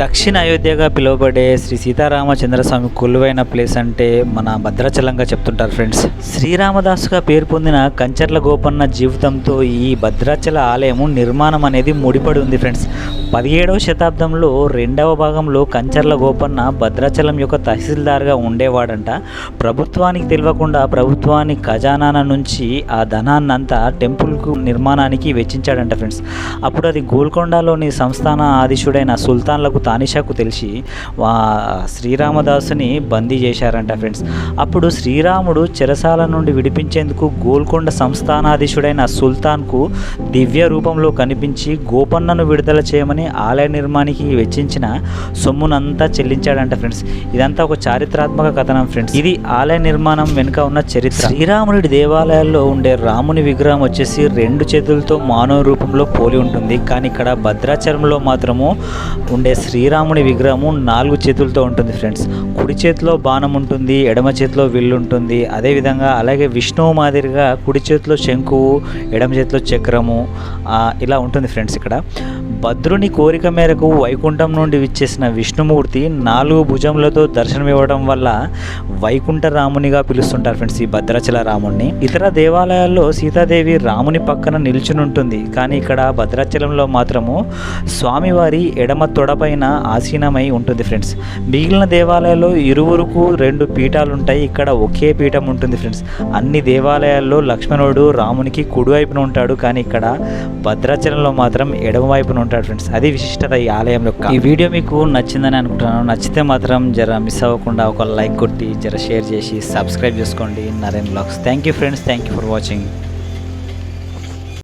దక్షిణ అయోధ్యగా పిలువబడే శ్రీ సీతారామచంద్రస్వామి కొలువైన ప్లేస్ అంటే మన భద్రాచలంగా చెప్తుంటారు ఫ్రెండ్స్. శ్రీరామదాసుగా పేరు పొందిన కంచర్ల గోపన్న జీవితంతో ఈ భద్రాచల ఆలయము నిర్మాణం అనేది ముడిపడి ఉంది ఫ్రెండ్స్. పదిహేడవ శతాబ్దంలో రెండవ భాగంలో కంచర్ల గోపన్న భద్రాచలం యొక్క తహసీల్దార్గా ఉండేవాడంట. ప్రభుత్వానికి తెలియకుండా ప్రభుత్వాన్ని ఖజానాన నుంచి ఆ ధనాన్నంతా టెంపుల్కు నిర్మాణానికి వెచ్చించాడంట ఫ్రెండ్స్. అప్పుడు అది గోల్కొండలోని సంస్థాన ఆదిశుడైన సుల్తాన్లకు తానిషాకు తెలిసి వా శ్రీరామదాసుని బందీ చేశారంట ఫ్రెండ్స్. అప్పుడు శ్రీరాముడు చెరసాల నుండి విడిపించేందుకు గోల్కొండ సంస్థానాధీశుడైన సుల్తాన్కు దివ్య రూపంలో కనిపించి గోపన్నను విడుదల చేయమని ఆలయ నిర్మాణానికి వెచ్చించిన సొమ్మునంతా చెల్లించాడంట ఫ్రెండ్స్. ఇదంతా ఒక చారిత్రాత్మక కథనం ఫ్రెండ్స్. ఇది ఆలయ నిర్మాణం వెనుక ఉన్న చరిత్ర. శ్రీరాముడి దేవాలయాల్లో ఉండే రాముని విగ్రహం వచ్చేసి రెండు చేతులతో మానవ రూపంలో పోలి ఉంటుంది. కానీ ఇక్కడ భద్రాచలంలో మాత్రము ఉండే శ్రీరాముని విగ్రహము నాలుగు చేతులతో ఉంటుంది ఫ్రెండ్స్. కుడి చేతిలో బాణం ఉంటుంది ఎడమ చేతిలో విల్లు ఉంటుంది. అదేవిధంగా అలాగే విష్ణువు మాదిరిగా కుడి చేతిలో శంకువు ఎడమ చేతిలో చక్రము ఇలా ఉంటుంది ఫ్రెండ్స్ ఇక్కడ. భద్రుని కోరిక మేరకు వైకుంఠం నుండి విచ్చేసిన విష్ణుమూర్తి నాలుగు భుజములతో దర్శనమివ్వడం వల్ల వైకుంఠ రామునిగా పిలుస్తుంటారు ఫ్రెండ్స్ ఈ భద్రాచల రాముణ్ణి. ఇతర దేవాలయాల్లో సీతాదేవి రాముని పక్కన నిల్చుని ఉంటుంది కానీ ఇక్కడ భద్రాచలంలో మాత్రము స్వామివారి ఎడమ తొడపైన ఆసీనమై ఉంటుంది ఫ్రెండ్స్. మిగిలిన దేవాలయాల్లో ఇరువురుకు రెండు పీఠాలు ఉంటాయి ఇక్కడ ఒకే పీఠం ఉంటుంది ఫ్రెండ్స్. అన్ని దేవాలయాల్లో లక్ష్మణుడు రామునికి కుడివైపున ఉంటాడు. కానీ ఇక్కడ భద్రాచలంలో మాత్రం ఎడమవైపున ఉంటాడు ఫ్రెండ్స్ అది విశిష్టత ఈ ఆలయం యొక్క. ఈ వీడియో మీకు నచ్చిందని అనుకుంటున్నాను. నచ్చితే మాత్రం జర మిస్ అవ్వకుండా ఒక లైక్ కొట్టి జర షేర్ చేసి సబ్స్క్రైబ్ చేసుకోండి. Naren vlogs. Thank you friends thank you for watching